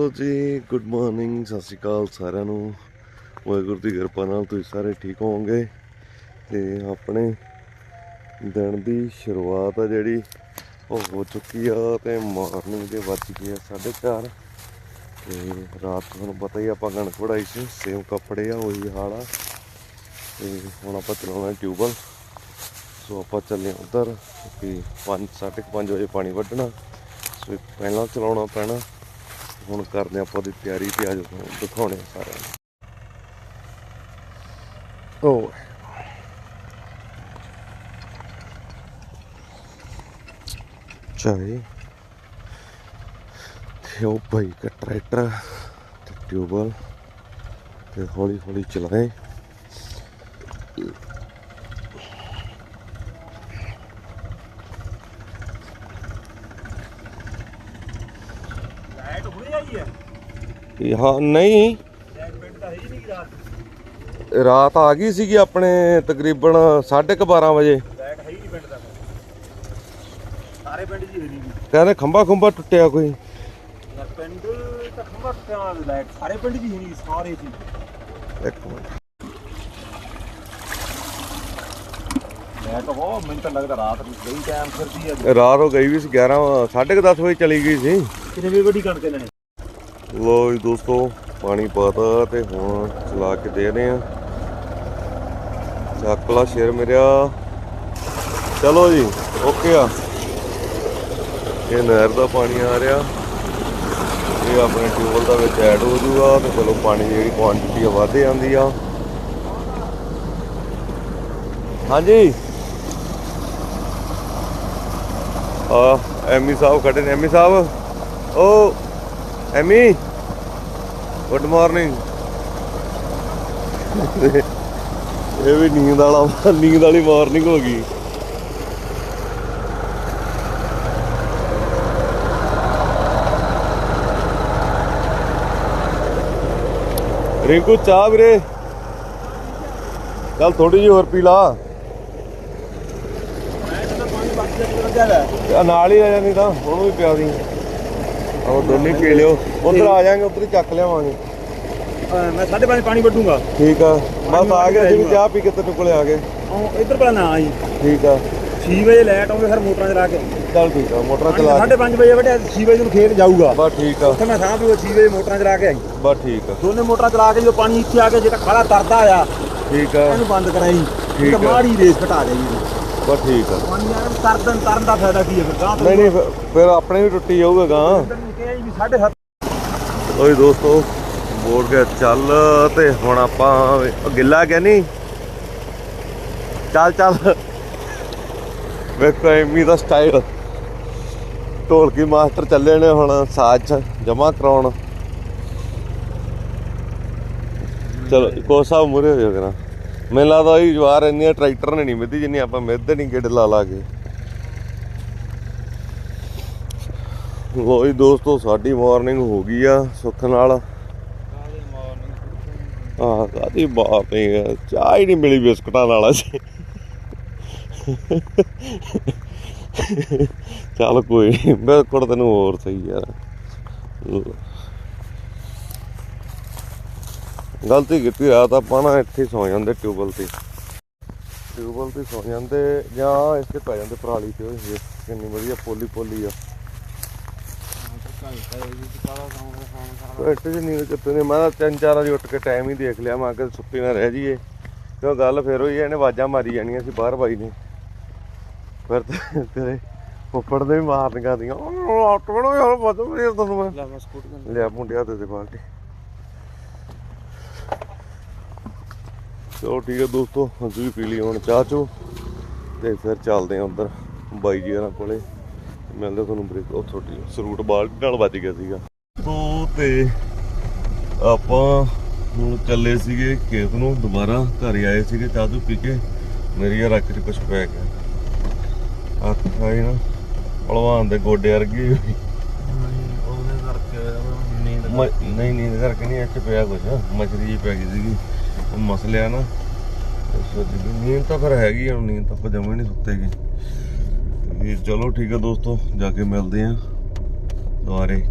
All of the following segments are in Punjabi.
ਲੋ ਜੀ ਗੁੱਡ ਮਾਰਨਿੰਗ ਸਤਿ ਸ਼੍ਰੀ ਅਕਾਲ ਸਾਰਿਆਂ ਨੂੰ। ਵਾਹਿਗੁਰੂ ਦੀ ਕਿਰਪਾ ਨਾਲ ਤੁਸੀਂ ਸਾਰੇ ਠੀਕ ਹੋਵੋਗੇ ਤੇ ਆਪਣੇ ਦਿਨ ਦੀ ਸ਼ੁਰੂਆਤ ਆ ਜਿਹੜੀ, ਉਹ ਹੋ ਚੁੱਕੀ ਆ ਤੇ ਮਾਰਨਿੰਗ ਦੇ ਵੱਜ ਗਏ ਆ 4:30 ਤੇ ਰਾਤ ਤੁਹਾਨੂੰ ਪਤਾ ਹੀ ਆਪਾਂ ਕਣਕ ਵੜਾਈ ਸੀ, ਸੇਮ ਕੱਪੜੇ ਆ, ਉਹੀ ਹਾਲ ਆ। ਤੇ ਹੁਣ ਆਪਾਂ ਚਲਾਉਣਾ ਟਿਊਬਲ ਸੋ ਆਪਾਂ ਚੱਲੇ ਉਧਰ ਕਿ 5 5:30 ਵਜੇ ਪਾਣੀ ਵੱਢਣਾ, ਸੋ ਪਹਿਲਾਂ ਚਲਾਉਣਾ ਪੈਣਾ। ਹੁਣ ਕਰਦੇ ਹਾਂ ਆਪਾਂ ਦੀ ਤਿਆਰੀ ਤੇ ਆਜੋ ਦਿਖਾਉਣੇ ਆ ਸਾਰਿਆਂ ਨੂੰ। ਓ ਚਾਹੇ ਤੇ ਉਹ ਭਾਈ ਦਾ ਟਰੈਕਟਰ ਤੇ ਟਿਊਬਲ ਤੇ ਹੌਲੀ ਹੌਲੀ ਚਲਾਏ। ਹੈ? ਇਹ ਹਾਂ ਨਹੀਂ। ਤਾਂ ਹੈ ਹੀ ਨਹੀਂ ਰਾਤ। ਰਾਤ ਆ ਗਈ ਸੀਗੀ ਆਪਣੇ ਤਕਰੀਬਨ 12:30 ਵਜੇ। ਲਾਈਟ ਹੈ ਹੀ ਨਹੀਂ ਪਿੰਡ ਦਾ ਸਾਰੇ ਪਿੰਡ ਦੀ ਹੈ ਨਹੀਂ ਕਹਿੰਦੇ ਖੰਭਾ ਖੁੰਭਾ ਟੁੱਟਿਆ ਕੋਈ। ਯਾਰ ਪਿੰਡ ਤਾਂ ਖੰਭਾ ਟੁੱਟਿਆ ਲਾਈਟ ਸਾਰੇ ਪਿੰਡ ਦੀ ਹੈ ਨਹੀਂ ਸਾਰੇ ਸੀ ਇੱਕ ਮਿੰਟ। ਮੈਂ ਤਾਂ ਉਹ ਮੈਨੂੰ ਤਾਂ ਲੱਗਦਾ ਰਾਤ ਨੂੰ ਗਈ ਟਾਈਮ ਫਿਰਦੀ ਹੈ ਰਾਤ ਹੋ ਗਈ ਵੀ ਸੀ 11 10:30 ਵਜੇ ਚਲੀ ਗਈ ਸੀ। ਕਿੰਨੇ ਵੇ ਵੱਡੀ ਕਣਕ ਲੈਣੇ? ਲੋ ਜੀ ਦੋਸਤੋ, ਪਾਣੀ ਪਾਤਾ ਤੇ ਹੁਣ ਚਲਾ ਕੇ ਦੇ ਰਹੇ ਆ ਚੱਕ ਲਾ ਸ਼ੇਰ ਮੇਰਿਆ। ਚਲੋ ਜੀ ਓਕੇ ਆ। ਇਹ ਨਹਿਰ ਦਾ ਪਾਣੀ ਆ ਰਿਹਾ। ਇਹ ਆਪਣੇ ਟਿਊਬਲ ਦਾ ਵਿੱਚ ਐਡ ਹੋ ਜੂਗਾ ਤੇ ਚਲੋ ਪਾਣੀ ਦੀ ਜਿਹੜੀ ਕੁਆਂਟੀਟੀ ਆ ਵੱਧ ਜਾਂਦੀ ਆ। ਹਾਂਜੀ। ਆ, ਐਮੀ ਸਾਹਿਬ ਖੜੇ ਨੇ। ਐਮੀ ਸਾਹਿਬ ਓ ਐਮੀ ਗੁੱਡ ਮਾਰਨਿੰਗ ਇਹ ਵੀ ਨੀਂਦ ਵਾਲਾ, ਨੀਂਦ ਵਾਲੀ ਮਾਰਨਿੰਗ ਹੋ ਗਈ। ਰਿੰਕੂ, ਚਾਹ ਵੀਰੇ? ਚੱਲ ਥੋੜੀ ਜਿਹੀ ਹੋਰ ਪੀ ਲਾ। ਨਾਲ ਹੀ ਆ ਜਾਣੀ ਤਾਂ, ਉਹਨੂੰ ਵੀ ਪਿਆ ਦੀ। ਆਹ, ਦੋਨੇ ਪੀ ਲਿਓ। ਉਧਰ ਆ ਜਾਾਂਗੇ ਉਧਰ ਹੀ ਚੱਕ ਲਿਆਵਾਂਗੇ। ਮੈਂ 5:30 ਪਾਣੀ ਵੱਢੂਗਾ। ਠੀਕ ਆ। ਬਸ ਆ ਗਏ ਅਸੀਂ ਚਾਹ ਪੀ ਕੇ ਤੇਰੇ ਕੋਲੇ ਆ ਗਏ। ਉਹ ਇੱਧਰ ਪਹਿਲਾਂ ਨਾ ਆਈ। ਠੀਕ ਆ। 6 ਵਜੇ ਲੈਟ ਆਉਂਦੇ ਫਿਰ ਮੋਟਰਾਂ ਚਲਾ ਕੇ। ਚੱਲ ਠੀਕ ਆ ਮੋਟਰਾਂ ਚਲਾ ਕੇ 5:30 ਵਜੇ ਵੱਢਿਆ 6 ਵਜੇ ਨੂੰ ਖੇਤ ਜਾਊਗਾ। ਬਸ ਠੀਕ ਆ। ਉੱਥੇ ਮੈਂ ਸਾਹ ਵੀ 6 ਵਜੇ ਮੋਟਰਾਂ ਚਲਾ ਕੇ ਆਈ। ਬਸ ਠੀਕ ਆ। ਦੋਨੇ ਮੋਟਰਾਂ ਚਲਾ ਕੇ ਜੋ ਪਾਣੀ ਇੱਥੇ ਆ ਕੇ ਜਿਹੜਾ ਖਾਲਾ ਤਰਦਾ ਆ ਠੀਕ ਆ। ਇਹਨੂੰ ਬੰਦ ਕਰਾਈ। ਠੀਕ ਆ। ਮਾੜੀ ਰੇਸ ਘਟਾ ਦੇਈ ਬਸ ਠੀਕ ਆ। ਪਾਣੀ ਯਾਰ ਤਰਦਨ ਤਰਨ ਦਾ ਫਾਇਦਾ ਕੀ ਹੈ ਫਿਰ ਗਾਂ ਨਹੀਂ ਨਹੀਂ ਫਿਰ- ਆਪਣੇ ਵੀ ਟੁੱਟੀ ਜਾਊਗਾ ਗਾਂ ਨੂੰ ਕਿਹਾ ਜੀ 7:30 ਲੋ ਜੀ ਦੋਸਤੋ ਬੋਰਡ ਗਿਆ ਚੱਲ ਤੇ ਹੁਣ ਆਪਾਂ ਗਿੱਲਾ ਗਿਆ ਨਹੀਂ ਚੱਲ ਚੱਲ। ਵੇਖੋ, ਐਮੀ ਦਾ ਸਟਾਈਲ ਢੋਲਕੀ ਮਾਸਟਰ ਚੱਲੇ ਨੇ ਹੁਣ ਸਾਜ ਜਮਾ ਕਰਾਉਣ। ਚਲੋ ਕੋਸਾ ਮੁਰੇ ਹੋ ਜਾਣਾ ਮੈਨੂੰ ਲੱਗਦਾ ਇਹ ਜਵਾਰ ਇੰਨੀ ਟਰੈਕਟਰ ਨੇ ਨਹੀਂ ਮਿੱਧੀ ਜਿੰਨੀ ਆਪਾਂ ਮਿੱਧ ਨਹੀਂ ਗੇੜ ਲਾ ਲਾ ਕੇ। ਲੋ ਜੀ ਦੋਸਤੋ ਸਾਡੀ ਮਾਰਨਿੰਗ ਹੋ ਗਈ ਆ ਸੁੱਖ ਨਾਲ। ਕਾਦੀ ਬਾਤ ਹੈ ਚਾਹ ਹੀ ਨਹੀਂ ਮਿਲੀ ਬਿਸਕਟਾਂ ਨਾਲ ਅਸੀਂ ਚੱਲ ਕੋਈ ਨਹੀਂ ਬਿਸਕੁਟ ਤੈਨੂੰ ਹੋਰ ਸਹੀ ਯਾਰ ਗਲਤੀ ਕੀਤੀ ਰਾਤ ਆਪਾਂ ਨਾ ਇੱਥੇ ਸੌ ਜਾਂਦੇ ਟਿਊਬਲ ਤੇ। ਟਿਊਬਲ ਤੇ ਸੌ ਜਾਂਦੇ ਜਾਂ ਇੱਥੇ ਪੈ ਜਾਂਦੇ ਪਰਾਲੀ ਤੇ। ਕਿੰਨੀ ਵਧੀਆ ਪੋਲੀ ਪੋਲੀ ਆ। ਇੱਥੇ ਜੀ ਨੀਂਦ ਕਿੱਥੇ ਨੇ? ਮੈਂ ਤਾਂ ਤਿੰਨ ਚਾਰ ਵਾਰੀ ਉੱਠ ਕੇ ਟਾਈਮ ਹੀ ਦੇਖ ਲਿਆ ਮੈਂ ਕਿ ਸੁੱਤੀ ਨਾ ਰਹਿ ਜੀਏ ਕਿਉਂ ਗੱਲ ਫੇਰ ਹੋਈ ਇਹਨੇ ਆਵਾਜ਼ਾਂ ਮਾਰੀ ਜਾਣੀਆਂ ਸੀ ਬਾਹਰ ਬਾਈ ਨੇ। ਫਿਰ ਤੇ- ਤੇਰੇ ਉੱਪਰ ਦੇ ਵੀ ਮਾਰਨੀਆਂ ਦੀਆਂ ਉਹ ਆਟੋ ਯਾਰ ਬਦਲ ਮੇਰੇ ਤੁਹਾਨੂੰ ਮੈਂ। ਲੈ ਮੈਂ ਲਿਆ ਮੁੰਡਿਆ ਦੇ ਦੇ ਬਾਲਟੀ। ਚਲੋ ਠੀਕ ਹੈ ਦੋਸਤੋ ਅਸੀਂ ਵੀ ਪੀ ਲਈ ਹੁਣ ਚਾਹ ਚੋ। ਤੇ ਫਿਰ ਚੱਲਦੇ ਆਂ ਉੱਧਰ ਬਾਈ ਜੀ ਹਰਾਂ ਕੋਲੇ। ਮਿਲਦੇ ਤੁਹਾਨੂੰ ਬ੍ਰੇਕ ਉਹ ਤੁਹਾਡੀ ਸਰੂਟ ਬਾਲਟੀ ਨਾਲ ਵੱਜ ਗਿਆ ਸੀਗਾ। ਤੋਂ ਤੇ ਆਪਾਂ ਹੁਣ ਚੱਲੇ ਸੀਗੇ ਖੇਤ ਨੂੰ, ਦੁਬਾਰਾ ਘਰੇ ਆਏ ਸੀਗੇ ਚਾਹ ਪੀ ਕੇ। ਮੇਰੀ ਯਾਰ 'ਚ ਕੁਝ ਪੈ ਗਿਆ। ਅੱਖ ਖਾਈ ਨਾ, ਭਲਵਾਨ ਦੇ ਗੋਡੇ ਵਰਗੀ। ਹੋਈ। ਉਹਦੇ ਨੀਂਦ ਨਹੀਂ ਕਰਕੇ ਨਹੀਂ, ਇੱਥੇ ਪਿਆ ਕੁਝ ਮਛਰੀ ਜਿਹੀ ਪੈ ਗਈ ਸੀਗੀ। ਉਹ ਮਸਲਿਆ ਨਾ। ਸੋਚ ਨੀਂਦ ਤਾਂ ਫਿਰ ਹੈਗੀ ਆ, ਹੁਣ ਨੀਂਦ ਤਾਂ ਆਪਾਂ ਜਮੇ ਨਹੀਂ ਸੁੱਤੇਗੇ। ਤੇ ਚਲੋ ਠੀਕ ਹੈ ਦੋਸਤੋ ਜਾ ਕੇ ਮਿਲਦੇ ਆਂ ਦੁਬਾਰੇ।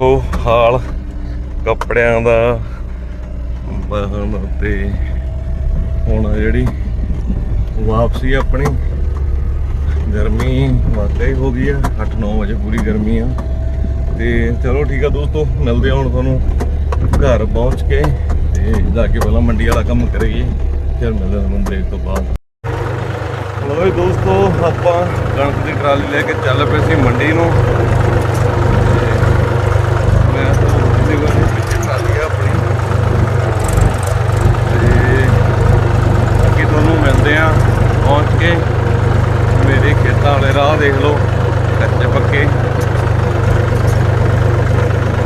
ਉਹ ਹਾਲ ਕੱਪੜਿਆਂ ਦਾ ਬਹਨ ਤੇ ਹੁਣ ਜਿਹੜੀ ਵਾਪਸੀ ਆਪਣੀ, ਗਰਮੀ ਵਾਕਈ ਹੋ ਗਈ ਆ 8-9 ਵਜੇ ਪੂਰੀ ਗਰਮੀ ਆ। ਤੇ ਚਲੋ ਠੀਕ ਆ ਦੋਸਤੋ, ਮਿਲਦੇ ਆ ਹੁਣ ਤੁਹਾਨੂੰ ਘਰ ਪਹੁੰਚ ਕੇ, ਤੇ ਜਾ ਕੇ ਪਹਿਲਾਂ ਮੰਡੀ ਵਾਲਾ ਕੰਮ ਕਰੀਏ, ਫਿਰ ਮਿਲਦੇ ਤੁਹਾਨੂੰ ਬ੍ਰੇਕ ਤੋਂ ਬਾਅਦ। ਲੋ ਦੋਸਤੋ, ਆਪਾਂ ਕਣਕ ਦੀ ਟਰਾਲੀ ਲੈ ਕੇ ਚੱਲ ਪਏ ਸੀ ਮੰਡੀ ਨੂੰ ਤੇ ਮੈਂ ਤਾਂ ਉਸਦੀ ਵਾਰੀ ਪਿੱਛੇ ਟਰਾਲੀ ਆ ਆਪਣੀ ਤੇ ਅੱਗੇ ਤੁਹਾਨੂੰ ਮਿਲਦੇ ਆ ਪਹੁੰਚ ਕੇ ਮੇਰੇ ਖੇਤਾਂ ਵਾਲੇ ਰਾਹ ਦੇਖ ਲਓ। ਕੱਚੇ ਪੱਕੇ।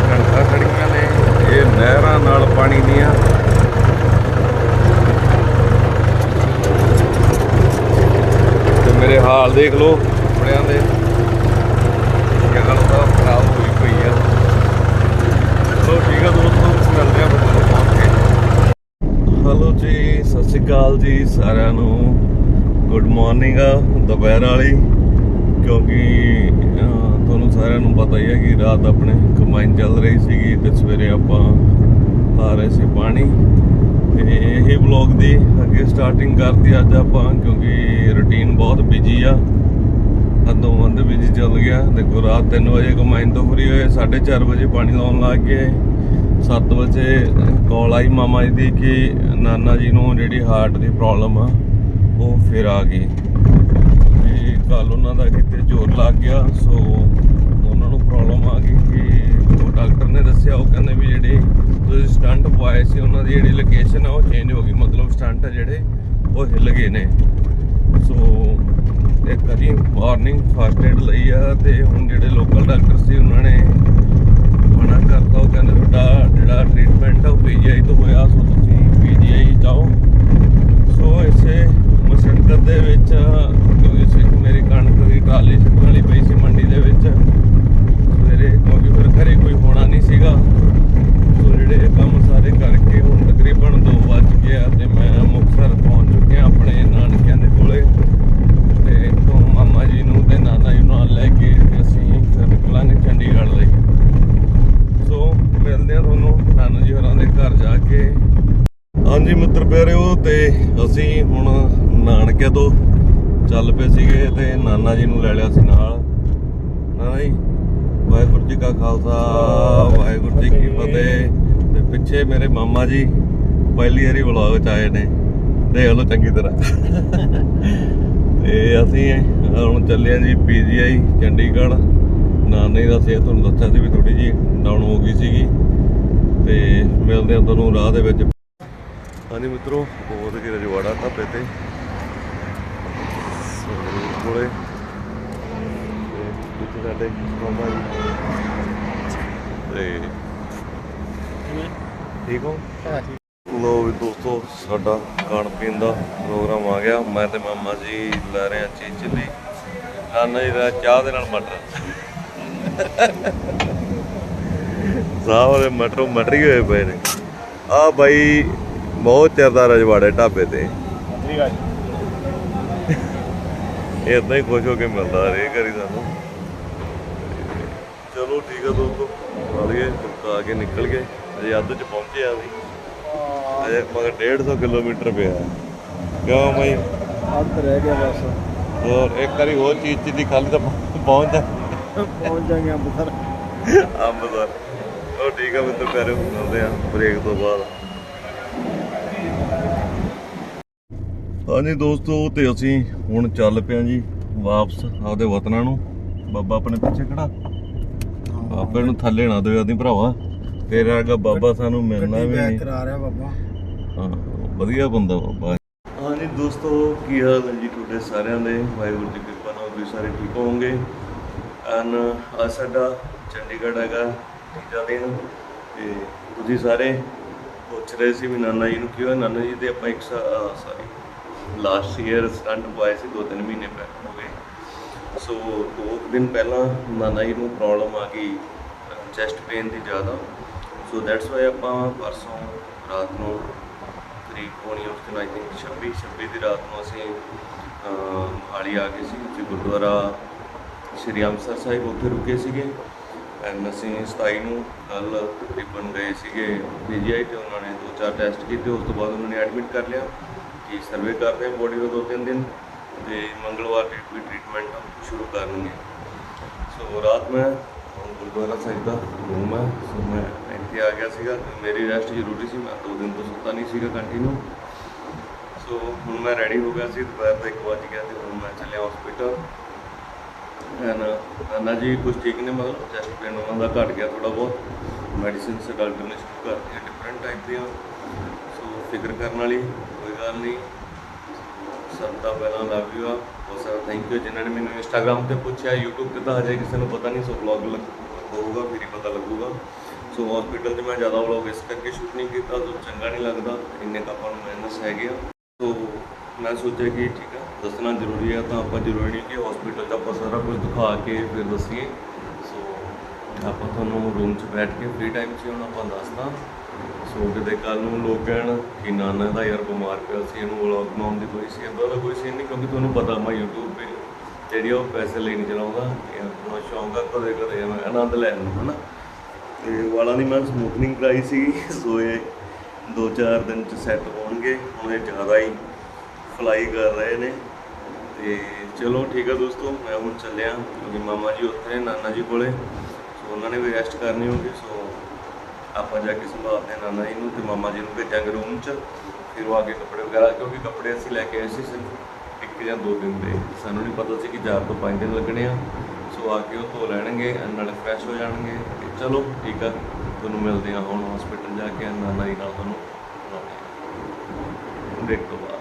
ਕਣਕਾਂ ਖੜੀਆਂ ਨੇ। ਇਹ ਨਹਿਰਾਂ ਨਾਲ ਪਾਣੀ ਦੀਆਂ। ਤੇ ਮੇਰੇ ਹਾਲ ਦੇਖ ਲਓ ਕੱਪੜਿਆਂ ਦੇ। ਜਗਲ ਤਾਂ ਖਰਾਬ ਹੋਈ ਪਈ ਆ। ਚਲੋ ਠੀਕ ਆ, ਦੋਸਤੋ ਮਿਲਦੇ ਆ ਫਿਰ ਤੁਹਾਨੂੰ। ਪਹੁੰਚ ਕੇ ਹੈਲੋ ਜੀ, ਸਤਿ ਸ਼੍ਰੀ ਅਕਾਲ ਜੀ ਸਾਰਿਆਂ ਨੂੰ। ਗੁੱਡ ਮਾਰਨਿੰਗ ਆ, ਦੁਪਹਿਰ ਵਾਲੀ। ਕਿਉਂਕਿ ਤੁਹਾਨੂੰ ਸਾਰਿਆਂ ਨੂੰ ਪਤਾ ਹੀ ਹੈ ਕਿ ਰਾਤ ਆਪਣੇ ਕਮਾਈਨ ਚੱਲ ਰਹੀ ਸੀਗੀ, ਤੇ ਸਵੇਰੇ ਆਪਾਂ ਆ ਰਹੇ ਸੀ ਪਾਣੀ। ਤੇ ਇਹ ਵਲੌਗ ਦੀ ਅੱਗੇ ਸਟਾਰਟਿੰਗ ਕਰਤੀ ਅੱਜ ਆਪਾਂ, ਕਿਉਂਕਿ ਰੁਟੀਨ ਬਹੁਤ ਬਿਜ਼ੀ ਆ। ਅੱਧੋਂ ਵੱਧ ਬਿਜ਼ੀ ਚੱਲ ਗਿਆ। ਦੇਖੋ, ਰਾਤ 3 ਵਜੇ ਕਮਾਈਨ ਤੋਂ ਫਰੀ ਹੋਏ 4:30 ਵਜੇ ਪਾਣੀ ਲਾਉਣ ਲੱਗ ਗਏ। 7 ਵਜੇ ਕਾਲ ਆਈ ਮਾਮਾ ਜੀ ਦੀ ਕਿ ਨਾਨਾ ਜੀ ਨੂੰ, ਜਿਹੜੀ ਹਾਰਟ ਦੀ ਪ੍ਰੋਬਲਮ ਆ। ਉਹ ਫਿਰ ਆ ਗਈ ਤੇ ਕੱਲ ਉਹਨਾਂ ਦਾ ਕਿਤੇ ਜ਼ੋਰ ਲੱਗ ਗਿਆ, ਸੋ ਉਹਨਾਂ ਨੂੰ ਪ੍ਰੋਬਲਮ ਆ ਗਈ ਕਿ ਉਹ ਡਾਕਟਰ ਨੇ ਦੱਸਿਆ, ਉਹ ਕਹਿੰਦੇ ਵੀ ਜਿਹੜੇ ਤੁਸੀਂ ਸਟੰਟ ਪਵਾਏ ਸੀ, ਉਹਨਾਂ ਦੀ ਜਿਹੜੀ ਲੋਕੇਸ਼ਨ ਆ, ਉਹ ਚੇਂਜ ਹੋ ਗਈ। ਮਤਲਬ ਸਟੰਟ ਜਿਹੜੇ, ਉਹ ਹਿੱਲ ਗਏ ਨੇ। ਸੋ ਇੱਕ ਵਾਰੀ ਵਾਰਨਿੰਗ ਫਸਟ ਏਡ ਲਈ ਆ ਤੇ ਹੁਣ ਜਿਹੜੇ ਲੋਕਲ ਡਾਕਟਰ ਸੀ, ਉਹਨਾਂ ਨੇ ਮਨਾ ਕਰਤਾ। ਉਹ ਕਹਿੰਦੇ ਤੁਹਾਡਾ ਜਿਹੜਾ ਟ੍ਰੀਟਮੈਂਟ ਆ, ਉਹ ਪੀਜੀਆਈ ਤੋਂ ਹੋਇਆ, ਸੋ ਤੁਸੀਂ ਪੀਜੀਆਈ ਜਾਓ ਸੋ ਇਸੇ ਮੁਸ਼ਕਲ ਦੇ ਵਿੱਚ ਕਿਉਂਕਿ ਸੀ ਮੇਰੀ ਕਣਕ ਦੀ ਟਰਾਲੀ ਛੱਡਣ ਵਾਲੀ ਪਈ ਸੀ ਮੰਡੀ ਦੇ ਵਿੱਚ ਸਵੇਰੇ ਕਿਉਂਕਿ ਫਿਰ ਘਰੇ ਕੋਈ ਹੋਣਾ ਨਹੀਂ ਸੀਗਾ ਸੋ ਜਿਹੜੇ ਕੰਮ ਸਾਰੇ ਕਰਕੇ ਹੁਣ ਤਕਰੀਬਨ 2 ਤੇ ਮੈਂ ਮੁਕਤਸਰ ਪਹੁੰਚ ਚੁੱਕਿਆ ਆਪਣੇ ਨਾਨਕਿਆਂ ਦੇ ਕੋਲੇ। ਤੇ ਇੱਥੋਂ ਮਾਮਾ ਜੀ ਨੂੰ ਤੇ ਨਾਨਾ ਜੀ ਨੂੰ ਨਾਲ ਲੈ ਕੇ ਅਸੀਂ ਫਿਰ ਨਿਕਲਾਂਗੇ ਚੰਡੀਗੜ੍ਹ ਲਈ। ਸੋ ਮਿਲਦੇ ਆ ਤੁਹਾਨੂੰ ਨਾਨਾ ਜੀ ਹੋਰਾਂ ਦੇ ਘਰ ਜਾ ਕੇ। ਹਾਂਜੀ ਮਿੱਤਰ ਪਿਆਰਿਓ, ਤੇ ਅਸੀਂ ਹੁਣ ਨਾਨਕਿਆਂ ਤੋਂ ਚੱਲ ਪਏ ਸੀਗੇ ਤੇ ਨਾਨਾ ਜੀ ਨੂੰ ਲੈ ਲਿਆ ਸੀ ਨਾਲ। ਨਾਨਾ ਜੀ, ਵਾਹਿਗੁਰੂ ਜੀ ਕਾ ਖਾਲਸਾ, ਵਾਹਿਗੁਰੂ ਜੀ ਕੀ ਫਤਿਹ। ਤੇ ਪਿੱਛੇ ਮੇਰੇ ਮਾਮਾ ਜੀ ਪਹਿਲੀ ਵਾਰੀ ਵਲੌਗ ਚ ਆਏ ਨੇ। ਦੇਖ ਲਓ ਚੰਗੀ ਤਰ੍ਹਾਂ। ਤੇ ਅਸੀਂ ਹੁਣ ਚੱਲੇ ਆ ਜੀ ਪੀਜੀਆਈ ਚੰਡੀਗੜ੍ਹ। ਨਾਨੇ ਦਾ ਸਿਹਤ ਤੁਹਾਨੂੰ ਦੱਸਿਆ ਸੀ ਵੀ ਥੋੜੀ ਜੀ ਡਾਊਨ ਹੋ ਗਈ ਸੀਗੀ। ਤੇ ਮਿਲਦੇ ਆ ਤੁਹਾਨੂੰ ਰਾਹ ਦੇ ਵਿੱਚ। ਹਾਂਜੀ ਮਿੱਤਰੋ ਬਹੁਤ ਕਿ ਰਜਵਾੜਾ ਢਾਬੇ ਤੇ। ਕੋਲੇ। ਤੇ ਇੱਥੇ ਸਾਡੇ ਮਾਮਾ ਜੀ। ਤੇ ਠੀਕ ਹੋ? ਲੋ ਵੀ ਦੋਸਤੋ ਸਾਡਾ ਖਾਣ ਪੀਣ ਦਾ ਪ੍ਰੋਗਰਾਮ ਆ ਗਿਆ। ਮੈਂ ਤੇ ਮਾਮਾ ਜੀ ਲੈ ਰਹੇ ਆ ਚੀਜ਼ ਚਿੱਲੀ। ਨਾਨਾ ਜੀ ਦਾ ਚਾਹ ਦੇ ਨਾਲ ਮਟਰ। ਦੇ ਮਟਰੋਂ ਮਟਰ ਹੀ ਹੋਏ ਪਏ ਨੇ। ਆ ਬਾਈ ਬਹੁਤ ਚਿਰ ਦਾ ਰਜਵਾੜੇ ਢਾਬੇ ਤੇ। ਇਦਾਂ ਹੀ ਖੁਸ਼ ਹੋ ਕੇ ਮਿਲਦਾ ਰੇ ਕਰੀ ਸਾਨੂੰ। ਚਲੋ ਠੀਕ ਆ ਦੋਸਤੋ। ਆ ਕੇ ਨਿਕਲ ਗਏ। ਅਜੇ ਅੱਧ ਚ ਪਹੁੰਚੇ ਆ ਅਸੀਂ। ਅਜੇ ਮਗਰ 150 ਕਿਲੋਮੀਟਰ ਪਿਆ ਕਿਉਂ ਬਾਈ? ਅੱਧ ਰਹਿ ਗਿਆ ਬਸ। ਹੋਰ ਇੱਕ ਵਾਰੀ ਹੋਰ ਚੀਜ਼ ਚੀਜ਼ ਦੀ ਖਾਲੀ ਤਾਂ ਪਹੁੰਚ ਜਾ। ਪਹੁੰਚ ਜਾਗੇ ਅੰਬਸਰ ਅੰਮ੍ਰਿਤਸਰ। ਉਹ ਠੀਕ ਆ ਮਿੱਤਰ ਪਿਆਰੇ ਮਿਲਦੇ ਆ ਬ੍ਰੇਕ ਤੋਂ ਬਾਅਦ। ਹਾਂਜੀ ਦੋਸਤੋ ਤੇ ਅਸੀਂ ਹੁਣ ਚੱਲ ਪਿਆ ਜੀ ਵਾਪਸ ਆਪਦੇ ਵਤਨਾਂ ਨੂੰ। ਬਾਬਾ ਆਪਣੇ ਪਿੱਛੇ ਖੜਾ। ਬਾਬੇ ਨੂੰ ਥੱਲੇ ਨਾ ਦਿਓ ਆਦੀ ਭਰਾਵਾ। ਤੇਰਾ ਵਰਗਾ ਬਾਬਾ ਸਾਨੂੰ ਮਿਲਣਾ ਵੀ ਨਹੀਂ। ਕਰਾ ਰਿਹਾ ਬਾਬਾ। ਹਾਂ ਵਧੀਆ ਬੰਦਾ ਬਾਬਾ। ਹਾਂਜੀ ਦੋਸਤੋ ਕੀ ਹਾਲ ਹੈ ਜੀ ਤੁਹਾਡੇ ਸਾਰਿਆਂ ਦੇ? ਵਾਹਿਗੁਰੂ ਦੀ ਕਿਰਪਾ ਨਾਲ ਤੁਸੀਂ ਸਾਰੇ ਠੀਕ ਹੋਵੋਗੇ। ਅਨ ਅੱਜ ਸਾਡਾ ਚੰਡੀਗੜ੍ਹ ਹੈਗਾ ਤੀਜਾ ਦਿਨ। ਤੇ ਤੁਸੀਂ ਸਾਰੇ ਪੁੱਛ ਰਹੇ ਸੀ ਵੀ ਨਾਨਾ ਜੀ ਨੂੰ ਕੀ ਹੋਇਆ? ਨਾਨਾ ਜੀ ਦੇ ਆਪਾਂ ਇੱਕ ਸਾਰੀ ਲਾਸਟ ਈਅਰ ਸਟੰਟ ਪਾਏ ਸੀ ਦੋ ਤਿੰਨ ਮਹੀਨੇ ਪਹਿਲਾਂ ਹੋ ਗਏ। ਸੋ ਦੋ ਕੁ ਦਿਨ ਪਹਿਲਾਂ ਨਾਨਾ ਜੀ ਨੂੰ ਪ੍ਰੋਬਲਮ ਆ ਗਈ ਚੈਸਟ ਪੇਨ ਦੀ ਜ਼ਿਆਦਾ। ਸੋ ਦੈਟਸ ਵਾਈ ਆਪਾਂ ਪਰਸੋਂ ਰਾਤ ਨੂੰ ਤਰੀਕ ਹੋਣੀ ਉਸ ਦਿਨ ਆਈ ਥਿੰਕ 26 26 ਦੀ ਰਾਤ ਨੂੰ ਅਸੀਂ ਮੋਹਾਲੀ ਆ ਗਏ ਸੀ, ਉੱਥੇ ਗੁਰਦੁਆਰਾ ਸ਼੍ਰੀ ਅੰਮ੍ਰਿਤਸਰ ਸਾਹਿਬ ਉੱਥੇ ਰੁਕੇ ਸੀਗੇ। ਐਂਡ ਅਸੀਂ 27 ਨੂੰ ਕੱਲ ਤਕਰੀਬਨ ਗਏ ਸੀਗੇ ਪੀਜੀਆਈ ਤੇ ਉਹਨਾਂ ਨੇ ਦੋ ਚਾਰ ਟੈਸਟ ਕੀਤੇ, ਉਸ ਤੋਂ ਬਾਅਦ ਉਹਨਾਂ ਨੇ ਐਡਮਿਟ ਕਰ ਲਿਆ ਕਿ ਸਰਵੇ ਕਰਦੇ ਆ ਬੋਡੀ ਦਾ ਦੋ ਤਿੰਨ ਦਿਨ ਤੇ ਮੰਗਲਵਾਰ ਦੀ ਕੋਈ ਟ੍ਰੀਟਮੈਂਟ ਸ਼ੁਰੂ ਕਰਨਗੇ। ਸੋ ਰਾਤ ਮੈਂ ਗੁਰਦੁਆਰਾ ਸਾਹਿਬ ਦਾ ਰੂਮ ਹੈ, ਸੋ ਮੈਂ ਇੱਥੇ ਆ ਗਿਆ ਸੀਗਾ। ਮੇਰੀ ਰੈਸਟ ਜ਼ਰੂਰੀ ਸੀ, ਮੈਂ ਦੋ ਦਿਨ ਤੋਂ ਸੁੱਤਾ ਨਹੀਂ ਸੀਗਾ ਕੰਟੀਨਿਊ ਸੋ ਹੁਣ ਮੈਂ ਰੈਡੀ ਹੋ ਗਿਆ ਸੀ, ਦੁਪਹਿਰ ਦਾ 1 ਵਜ ਗਿਆ ਤੇ ਹੁਣ ਮੈਂ ਚੱਲਿਆ ਹਸਪੀਟਲ ਐਨ ਨਾਨਾ ਜੀ ਕੁਝ ਠੀਕ ਨੇ ਮਤਲਬ ਚੈਸਟ ਪੇਨ ਉਹਨਾਂ ਦਾ ਘਟ ਗਿਆ ਥੋੜਾ ਬਹੁਤ। ਮੈਡੀਸਿਨ ਸੇ ਡਾਕਟਰ ਨੇ ਸ਼ੁਰੂ ਕਰਤੀਆਂ ਡਿਫਰੈਂਟ ਟਾਈਪ ਦੀਆਂ। ਸੋ ਫਿਕਰ ਕਰਨ ਵਾਲੀ ਕੋਈ ਗੱਲ ਨਹੀਂ। ਸਭ ਦਾ ਪਹਿਲਾਂ ਲਵ ਯੂ ਆ। ਬਹੁਤ ਸਾਰਾ ਥੈਂਕ ਯੂ ਜਿਨ੍ਹਾਂ ਨੇ ਮੈਨੂੰ ਇੰਸਟਾਗ੍ਰam ਤੇ ਪੁੱਛਿਆ, YouTube ਤੇ ਤਾਂ ਹਜੇ ਕਿਸੇ ਨੂੰ ਪਤਾ ਨਹੀਂ, ਸੋ ਵਲੌਗ ਹੋਊਗਾ, ਫਿਰ ਹੀ ਪਤਾ ਲੱਗੂਗਾ। ਸੋ ਹਸਪੀਟਲ 'ਚ ਮੈਂ ਜ਼ਿਆਦਾ ਵਲੌਗ ਇਸ ਕਰਕੇ ਸ਼ੂਟ ਨਹੀਂ ਕੀਤਾ ਜੋ ਚੰਗਾ ਨਹੀਂ ਲੱਗਦਾ। ਇੰਨੇ ਕੁ ਆਪਾਂ ਨੂੰ ਮੈਨਸ ਹੈਗੇ ਆ। ਸੋ ਮੈਂ ਸੋਚਿਆ ਕਿ ਠੀਕ ਆ, ਦੱਸਣਾ ਜ਼ਰੂਰੀ ਹੈ ਤਾਂ ਆਪਾਂ ਜ਼ਰੂਰੀ ਨਹੀਂ ਕਿ ਹਸਪੀਟਲ 'ਚ ਆਪਾਂ ਸਾਰਾ ਕੁਝ ਦਿਖਾ ਕੇ ਫਿਰ ਦੱਸੀਏ। ਸੋ ਆਪਾਂ ਤੁਹਾਨੂੰ ਰੂਮ 'ਚ ਬੈਠ ਕੇ ਫ੍ਰੀ ਟਾਈਮ 'ਚ ਹੁਣ ਆਪਾਂ ਦੱਸਦਾ। ਸੋ ਕਿਤੇ ਕੱਲ ਨੂੰ ਲੋਕ ਕਹਿਣ ਕਿ ਨਾਨਾ ਦਾ ਯਾਰ ਬਿਮਾਰ ਪਿਆ ਸੀ, ਇਹਨੂੰ ਵਲੌਗ ਬਣਾਉਣ ਦੀ ਕੋਈ ਸੀ ਇਦਾਂ ਦਾ ਕੋਈ ਸੀ ਨਹੀਂ ਕਿਉਂਕਿ ਤੁਹਾਨੂੰ ਪਤਾ ਮੈਂ YouTube ਤੇ ਜਿਹੜੀ ਉਹ ਪੈਸੇ ਲਈ ਨਹੀਂ ਚਲਾਉਂਦਾ, ਇਹ ਆਪਣਾ ਸ਼ੌਂਕ ਆ ਕਦੇ ਕਦੇ ਮੈਂ ਆਨੰਦ ਲੈਣ ਨੂੰ ਹਨਾ। ਤੇ ਵਾਲਾਂ ਦੀ ਮੈਂ ਸਮੂਥਨਿੰਗ ਕਰਾਈ ਸੀ ਸੋ ਇਹ ਦੋ ਚਾਰ ਦਿਨ ਚ ਸੈੱਟ ਹੋਣਗੇ, ਹੁਣ ਇਹ ਜ਼ਿਆਦਾ ਹੀ ਫਲਾਈ ਕਰ ਰਹੇ ਨੇ। ਤੇ ਚਲੋ ਠੀਕ ਆ ਦੋਸਤੋ, ਮੈਂ ਹੁਣ ਚੱਲਿਆ, ਕਿਉਂਕਿ ਮਾਮਾ ਜੀ ਉੱਥੇ ਨੇ, ਨਾਨਾ ਜੀ ਕੋਲੇ, ਸੋ ਉਹਨਾਂ ਨੇ ਵੀ ਰੈਸਟ ਕਰਨੀ ਹੋਗੀ ਸੋ ਆਪਾਂ ਜਾ ਕੇ ਸੰਭਾਲਦੇ ਹਾਂ ਨਾਨਾ ਜੀ ਨੂੰ ਤੇ ਮਾਮਾ ਜੀ ਨੂੰ ਭੇਜਾਂਗੇ ਰੂਮ 'ਚ, ਫਿਰ ਉਹ ਆ ਕੇ ਕੱਪੜੇ ਵਗੈਰਾ, ਕਿਉਂਕਿ ਕੱਪੜੇ ਅਸੀਂ ਲੈ ਕੇ ਆਏ ਸੀ ਸਿਰਫ ਇੱਕ ਜਾਂ ਦੋ ਦਿਨ ਦੇ। ਸਾਨੂੰ ਨਹੀਂ ਪਤਾ ਸੀ ਕਿ ਚਾਰ ਤੋਂ ਪੰਜ ਦਿਨ ਲੱਗਣੇ ਆ। ਸੋ ਆ ਕੇ ਉਹ ਧੋ ਲੈਣਗੇ ਨਾਲੇ ਫਰੈਸ਼ ਹੋ ਜਾਣਗੇ। ਤੇ ਚਲੋ, ਠੀਕ ਆ। ਤੁਹਾਨੂੰ ਮਿਲਦੇ ਆ ਹੁਣ ਹਸਪੀਟਲ ਜਾ ਕੇ ਨਾਨਾ ਜੀ ਨਾਲ ਤੁਹਾਨੂੰ ਮਿਲਾਉਂਦੇ ਤੋਂ ਬਾਅਦ